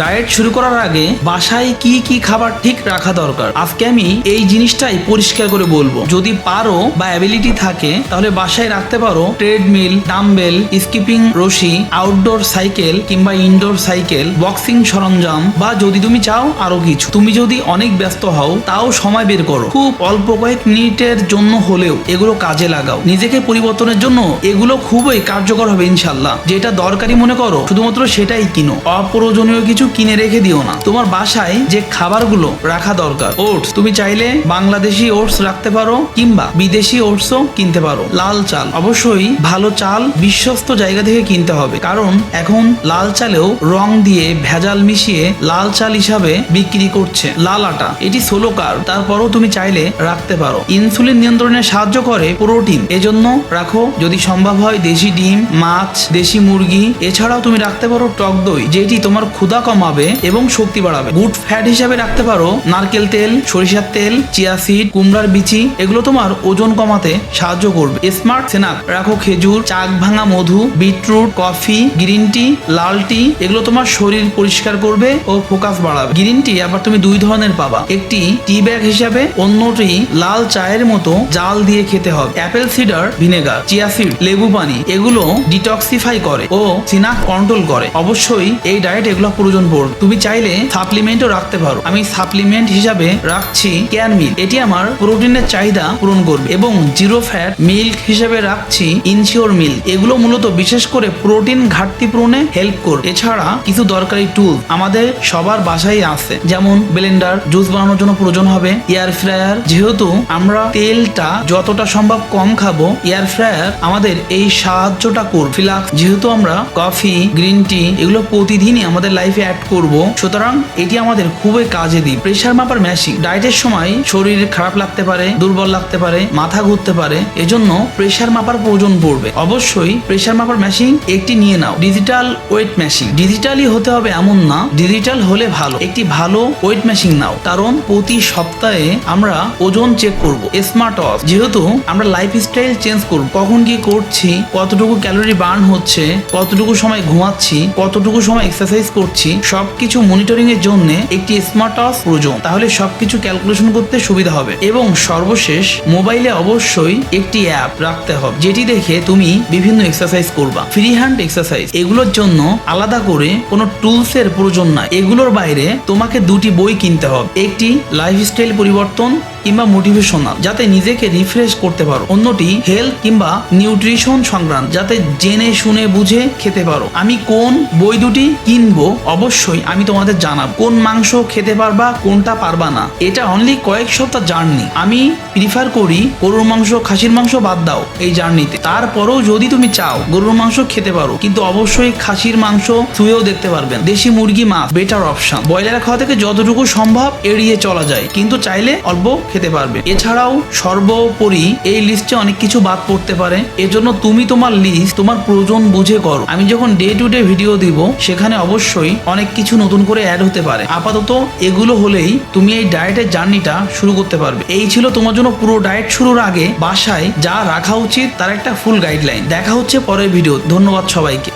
Diet শুরু করার আগে বাসায় কি কি খাবার ঠিক রাখা দরকার? আজকে আমি এই জিনিসটাই পরিষ্কার করে বলব। যদি পারো বা অ্যাবিলিটি থাকে, তাহলে বাসায় রাখতে পারো ট্রেডমিল ডাম্বেল স্কিপিং রশি আউটডোর সাইকেল কিংবা ইনডোর সাইকেল বক্সিং সরঞ্জাম বা যদি তুমি চাও আরও কিছু। তুমি যদি অনেক ব্যস্ত হও, তাও সময় বের করো। খুব অল্প কয়েক মিনিটের জন্য হলেও এগুলো কাজে লাগাও। নিজেকে পরিবর্তনের জন্য এগুলো খুবই কার্যকর হবে ইনশাল্লাহ যেটা দরকারি মনে করো, শুধুমাত্র সেটাই কিনো। অপ্রয়োজনীয় কিছু কিনে রেখে দিও না। তোমার বাসায় যে খাবারগুলো রাখা দরকার, ওটস। তুমি চাইলে বাংলাদেশি ওটস রাখতে পারো কিংবা বিদেশি ওটসও কিনতে পারো। লাল চাল। অবশ্যই ভালো চাল বিশ্বস্ত জায়গা থেকে কিনতে হবে। কারণ এখন লাল চালেও রং দিয়ে ভেজাল মিশিয়ে লাল চাল হিসাবে বিক্রি করছে লাল আটা। এটি সোলো কার তারপরও তুমি চাইলে রাখতে পারো। ইনসুলিন নিয়ন্ত্রণে সাহায্য করে প্রোটিন। এজন্য রাখো। যদি সম্ভব হয় দেশি ডিম, মাছ, দেশি মুরগি। এছাড়াও তুমি রাখতে পারো টক দই, যেটি তোমার ক্ষুধা কমাবে এবং শক্তি বাড়াবে। গুড ফ্যাট হিসাবে রাখতে পারো নারকেল তেল, সরিষার তেল, চিয়া সিড, কুমড়ার বিচি, এগুলো তোমার ওজন কমাতে সাহায্য করবে। স্মার্ট স্ন্যাক, রাখো খেজুর, চাক ভাঙা মধু, বিটরুট, কফি, গ্রিন টি, লাল টি, এগুলো তোমার শরীর পরিষ্কার করবে ও ফোকাস বাড়াবে। গ্রিন টি আবার তুমি দুই ধরনের পাবা। একটি টি ব্যাগ হিসাবে, অন্যটি লাল চায়ের মতো জাল দিয়ে খেতে হবে। Apple cider vinegar, chia seed, লেবু পানি, এগুলো ডিটক্সিফাই করে ও সিনাক কন্ট্রোল করে। অবশ্যই এই ডায়েট এগুলো প্রয়োজন পড়বে তুমি চাইলে সাপ্লিমেন্টও রাখতে পারো। আমি সাপ্লিমেন্ট হিসাবে রাখছি ক্যান মিল এটি আমার প্রোটিনের চাহিদা পূরণ করবে এবং জিরো ফ্যাট মিল্ক হিসেবে রাখছি ইনশিওর মিল্ক এগুলো মূলত বিশেষ করে প্রোটিন ঘাটতি পূরণে হেল্প করবে। এছাড়া কিছু দরকারি টুল আমাদের সবার বাসায় আছে। যেমন ব্লেন্ডার জুস বানানোর জন্য প্রয়োজন হবে এয়ার ফ্রায়ার যেহেতু আমরা তেলটা যতটা সম্ভব কম খাব এয়ার ফ্রায়ার আমাদের এই সাহায্যটা করবে। ফ্লাক্স যেহেতু আমরা কফি গ্রিন টি এগুলো প্রতিদিনই আমাদের লাইফে অ্যাড করব। সুতরাং এটি আমাদের খুবই কাজে দিই। প্রেশার মাপার মেশিন ডায়েটের সময় শরীর খারাপ লাগতে পারে, দুর্বল লাগতে পারে, মাথা ঘুরতে পারে, এজন্য প্রেশার মাপার প্রয়োজন পড়বে। অবশ্যই প্রেশার মাপার মেশিন একটি নিয়ে নাও। ডিজিটাল ওয়েট মেশিন ডিজিটালি হতে হবে এমন না ডিজিটাল হলে ভালো। একটি ভালো ওয়েট মেশিন নাও। কারণ প্রতি সপ্তাহে আমরা ওজন চেক করব। স্মার্ট ওয়াচ যেহেতু আমরা লাইফ স্টাইল চেঞ্জ করব। কখন কি করছি, কতটুকু ক্যালোরি বার্ন হচ্ছে, কতটুকু সময় ঘুমাচ্ছি, কতটুকু সময় এক্সারসাইজ করছি সবকিছু মনিটরিং এর জন্য একটি স্মার্ট ওয়াচ প্রয়োজন। তাহলে সবকিছু ক্যালকুলেশন করতে সুবিধা হবে। এবং সর্বশেষ মোবাইলে অবশ্যই একটি অ্যাপ রাখতে হবে, যেটি দেখে তুমি বিভিন্ন এক্সারসাইজ করবা। ফ্রি হ্যান্ড এক্সারসাইজ এগুলোর জন্য আলাদা করে কোনো টুলস এর প্রয়োজন নাই। এগুলোর বাইরে তোমাকে দুটি বই কিনতে হবে। একটি লাইফস্টাইল পরিবর্তন কিংবা মোটিভেশনাল যাতে নিজেকে রিফ্রেশ করতে পারো। অন্যটি হেলথ কিংবা নিউট্রিশন সংক্রান্ত, যাতে জেনে শুনে বুঝে খেতে পারো। আমি কোন বই দুটি কিনবো? অবশ্যই আমি তোমাদের জানাব। কোন মাংস খেতে পারবা, কোনটা পারবা না? এটা অনলি কয়েক সপ্তাহ জার্নি আমি প্রিফার করি গরুর মাংস, খাসির মাংস বাদ দাও এই জার্নিতে তারপরেও যদি তুমি চাও গরুর মাংস খেতে পারো, কিন্তু অবশ্যই খাসির মাংস ছুঁয়েও দেখতে পারবেন। দেশি মুরগি মাছ বেটার অপশন ব্রয়লার খাওয়া থেকে যতটুকু সম্ভব এড়িয়ে চলা যায়। কিন্তু চাইলে অল্প খেতে পারবে। এছাড়াও সর্বোপরি এই লিস্টে অনেক কিছু বাদ পড়তে পারে। এজন্য তুমি তোমার লিস্ট তোমার প্রয়োজন বুঝে করো। আমি যখন ডে টু ডে ভিডিও দিব, সেখানে অবশ্যই অনেক কিছু নতুন করে অ্যাড হতে পারে। আপাতত এগুলো হলেই তুমি এই ডায়েটের জার্নিটা শুরু করতে পারবে। এই ছিল তোমার জন্য পুরো ডায়েট শুরুর আগে। বাসায় যা রাখা উচিত, তার একটা ফুল গাইডলাইন দেখা হচ্ছে পরের ভিডিও ধন্যবাদ সবাইকে।